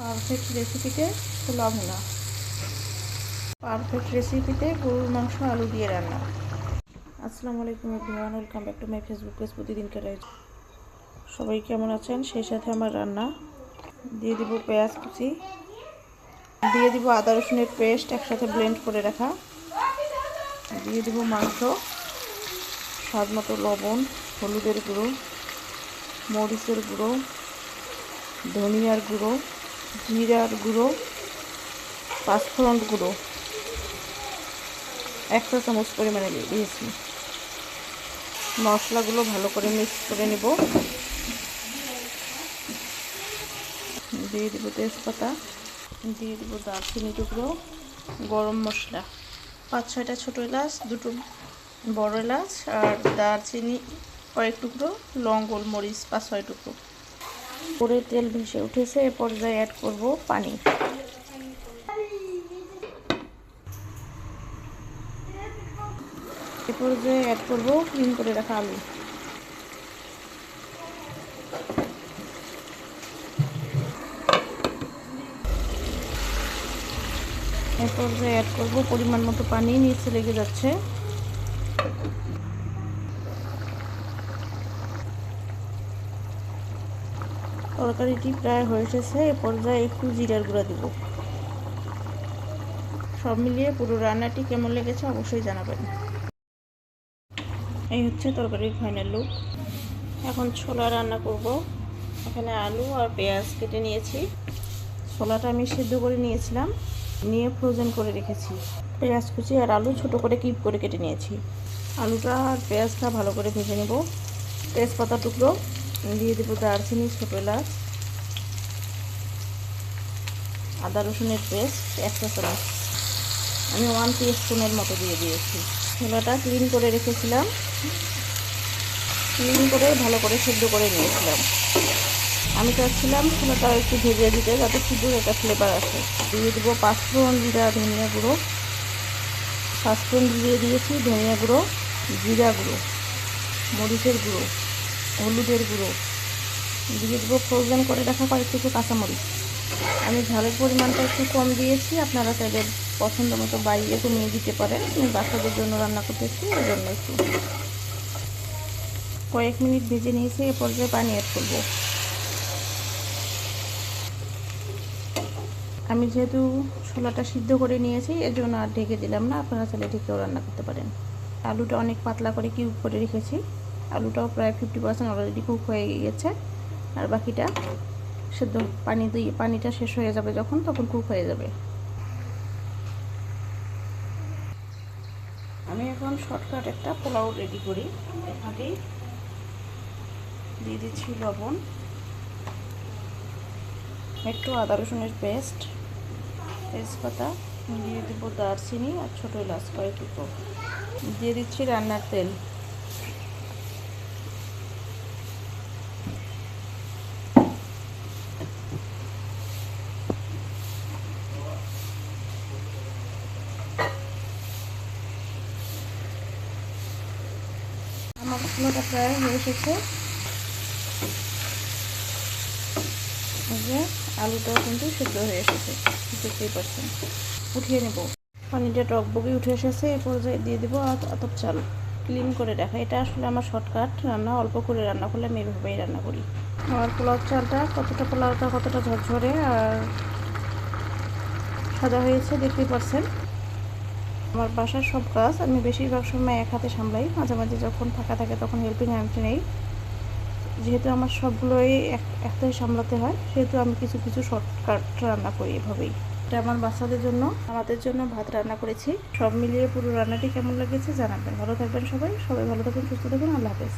Perfect রেসিপিতে ভোনা perfect রেসিপিতে গরুর মাংস আলু দিয়ে রান্না। আসসালামু আলাইকুম everyone welcome back to my Facebook page প্রতিদিনকার সবাই কেমন আছেন? সেই সাথে আমার রান্না। দিয়ে দিব পেঁয়াজ কুচি। দিয়ে দিব আদা রসুনের পেস্ট একসাথে ব্লেন্ড করে রাখা। দিয়ে দিব মাংস, স্বাদ মতো লবণ, হলুদের গুঁড়ো, মরিচের গুঁড়ো, ধনিয়ার গুঁড়ো। জিরার গুঁড়ো, পাঁচফোড়ন গুঁড়ো এক চা চামচ পরিমাণে দিয়ে দিয়েছি। মশলাগুলো ভালো করে মিক্স করে নেব। দিয়ে দেব তেজপাতা, দিয়ে দেবো দারচিনি টুকরো, গরম মশলা। পাঁচ, ছয়টা ছোটো এলাচ, দুটো বড় এলাচ আর দারচিনি কয়েক টুকরো, লং গোলমরিচ পাঁচ, ছয় টুকরো। করে তেল ভেসে উঠেছে, এ পর্যায়ে অ্যাড করব পানি। এ পর্যায়ে অ্যাড করব ক্লিন করে রাখা আলু। এ পর্যায়ে অ্যাড করব পরিমাণ মতো পানি, নিচে লেগে যাচ্ছে। তরকারিটি প্রায় হয়ে এসেছে, এ পর্যায়ে একটু জিরার গুঁড়া দিব। সব মিলিয়ে পুরো রান্নাটি কেমন লেগেছে অবশ্যই জানাবেন। এই হচ্ছে তরকারির ফাইনাল লুক এখন ছোলা রান্না করব। এখানে আলু আর পেঁয়াজ কেটে নিয়েছি। ছোলাটা আমি সিদ্ধ করে নিয়েছিলাম, নিয়ে ফ্রোজেন করে রেখেছি। পেঁয়াজ কুচি আর আলু ছোট করে কিপ করে কেটে নিয়েছি। আলুটা আর পেঁয়াজটা ভালো করে ভেজে নেব। তেজপাতা টুকরো। দিয়ে দেবো দারচিনি, ছোটো এলাচ, আদা রসুনের পেস্ট, একটা চামচ। আমি ওয়ান স্পুনের মতো দিয়ে দিয়েছি। ছোলাটা ক্লিন করে রেখেছিলাম। ক্লিন করে ভালো করে সেদ্ধ করে নিয়েছিলাম। আমি চাচ্ছিলাম ছোলাটা একটু ভেজে দিতে, যাতে সিদ্ধর একটা ফ্লেভার আসে। দিয়ে দেবো পাঁচফোড়ন জিরা, ধনিয়া গুঁড়ো। পাঁচফোড়ন দিয়ে দিয়েছি ধনিয়া গুঁড়ো, জিরা গুঁড়ো, মরিচের গুঁড়ো। হলুদের গুঁড়ো। দিয়ে দেবো ফ্রোজেন করে রাখা কয়েকটুকু কাঁচামরিচ। আমি ঝালের পরিমাণটা একটু কম দিয়েছি, আপনারা তাদের পছন্দ মতো বাড়িয়ে কমিয়ে দিতে পারেন। আমি বাচ্চাদের জন্য রান্না করতেছি ওই জন্য একটু কয়েক মিনিট ভেজে নিয়েছি, এ পর্যায়ে পানি অ্যাড করব। আমি যেহেতু ছোলাটা সিদ্ধ করে নিয়েছি, এর জন্য আর ঢেকে দিলাম না, আপনারা চাইলে ঢেকেও রান্না করতে পারেন। আলুটা অনেক পাতলা করে কিউব করে রেখেছি। আলুটাও প্রায় ফিফটি পার্সেন্ট অলরেডি কুক হয়ে গিয়েছে আর বাকিটা সেদ্ধ পানি দিয়ে, পানিটা শেষ হয়ে যাবে যখন, তখন কুক হয়ে যাবে। আমি এখন শর্টকাট একটা পোলাও রেডি করি। এখানে দিয়ে দিচ্ছি লবণ। একটু আদা, রসুনের পেস্ট তেজপাতা, দিয়ে দেবো দারচিনি আর ছোটো এলাচ কয়েক দিয়ে দিচ্ছি রান্নার তেল। আমার মশলাটা প্রায় হয়ে এসেছে। যে আলুটাও কিন্তু সেদ্ধ হয়ে এসেছে, দেখতেই পাচ্ছেন। উঠিয়ে নেব। পানিটা টকবগি উঠে এসেছে, এ পর্যায়ে দিয়ে দেবো আতপ চাল। ক্লিন করে রাখা এটা আসলে আমার শর্টকাট রান্না, অল্প করে রান্না করলে আমি এভাবেই রান্না করি। আমার পোলাও চালটা কতটা পোলাওটা কতটা ঝরঝরে আর সাদা হয়েছে, দেখতেই পাচ্ছেন। আমার বাসার সব কাজ আমি বেশিরভাগ সময় এক হাতে সামলাই। মাঝে মাঝে যখন ফাঁকা থাকে তখন হেল্পিং হ্যান্ড নেই। যেহেতু আমার সবগুলোই এক, একটাই সামলাতে হয়, সেহেতু আমি কিছু কিছু শর্টকাট রান্না করি এভাবেই। এটা আমার বাচ্চাদের জন্য, আমাদের জন্য ভাত রান্না করেছি। সব মিলিয়ে পুরো রান্নাটি কেমন লেগেছে জানাবেন। ভালো থাকবেন সবাই। সবাই ভালো থাকবেন সুস্থ থাকবেন আল্লাহ হাফেজ।